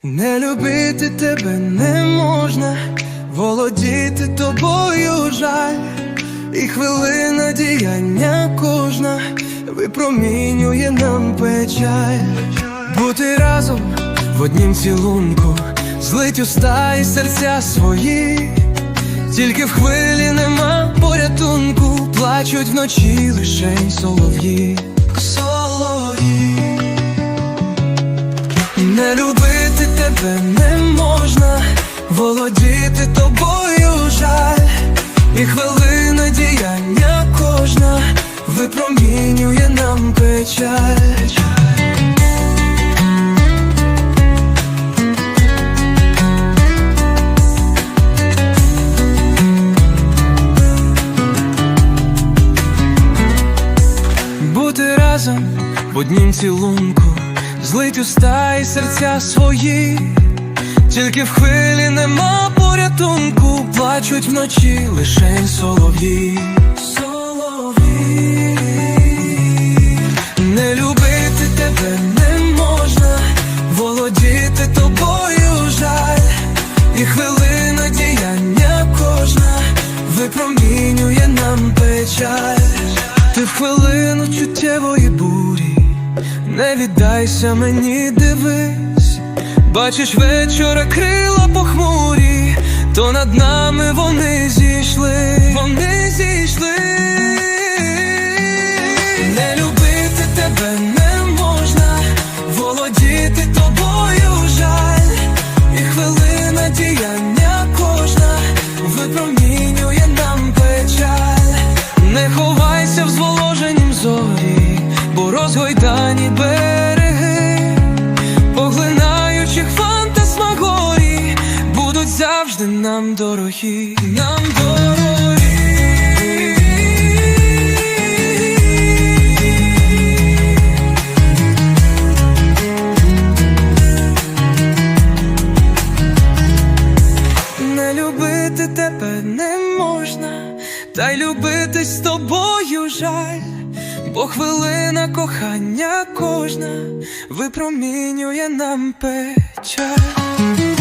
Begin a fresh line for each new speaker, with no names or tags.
Не любити тебе не можна, володіти тобою жаль, і хвилина діяння кожна випромінює нам печаль. Бути разом в однім цілунку, злить уста і серця свої, тільки в хвилі нема порятунку, плачуть вночі лише. Солов'ї. Володіти тобою жаль, і хвилина діяння кожна випромінює нам печаль. Бути разом в однім цілунку, злить уста і серця свої, тільки в хвилі нема порятунку, плачуть вночі лише солов'ї. Солов'ї. Не любити тебе не можна, володіти тобою жаль, і хвилина діяння кожна випромінює нам печаль. Ти в хвилину чуттєвої бурі, не віддайся мені, дивись, бачиш вечора крила похмурі, то над нами вони зійшли, вони зійшли. Не любити тебе не можна, володіти тобою жаль, і хвилина діяння кожна випромінює нам печаль. Не ховайся в зволоженім зорі, бо розгойдані береги, дорогі, нам дорогі. Не любити тебе не можна, та й любити з тобою жаль, бо хвилина кохання кожна випромінює нам печаль.